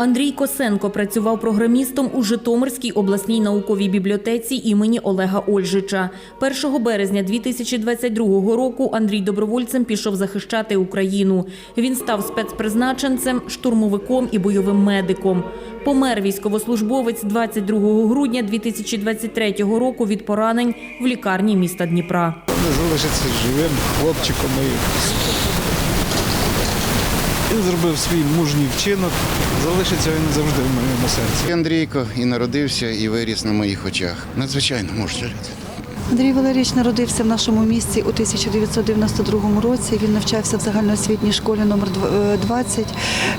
Андрій Косенко працював програмістом у Житомирській обласній науковій бібліотеці імені Олега Ольжича. 1 березня 2022 року Андрій добровольцем пішов захищати Україну. Він став спецпризначенцем, штурмовиком і бойовим медиком. Помер військовослужбовець 22 грудня 2023 року від поранень в лікарні міста Дніпра. залишиться живим хлопчиком. І... Він зробив свій мужній вчинок, залишиться він завжди в моєму серці. Андрійко і народився, і виріс на моїх очах. Надзвичайно мужній людина. Андрій Валерійович народився в нашому місті у 1992 році. Він навчався в загальноосвітній школі номер дв- е, 20.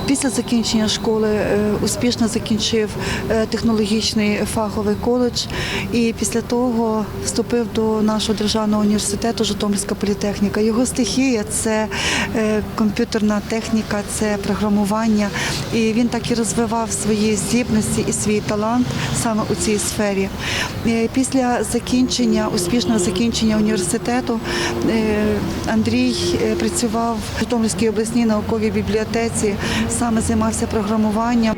Після закінчення школи е, успішно закінчив е, технологічний фаховий коледж і після того вступив до нашого державного університету Житомирська політехніка. Його стихія це комп'ютерна техніка, це програмування. І він так і розвивав свої здібності і свій талант саме у цій сфері. Після закінчення, успішного закінчення університету е, Андрій е, працював в Житомирській обласній науковій бібліотеці, саме займався програмуванням.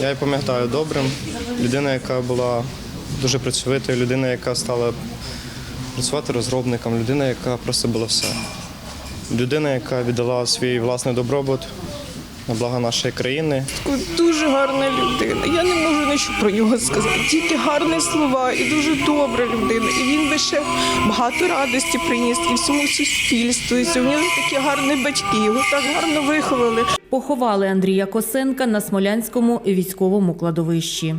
Я її пам'ятаю добрим. Людина, яка була дуже працьовитою, людина, яка стала працювати розробником, людина, яка просто була все. Людина, яка віддала свій власний добробут на благо нашої країни. Дуже гарна людина. Я не можу нічого про нього сказати. Тільки гарні слова і дуже добра людина. І він би ще багато радості приніс і всьому суспільству. І у нього такі гарні батьки. Його так гарно виховали. Поховали Андрія Косенка на Смолянському військовому кладовищі.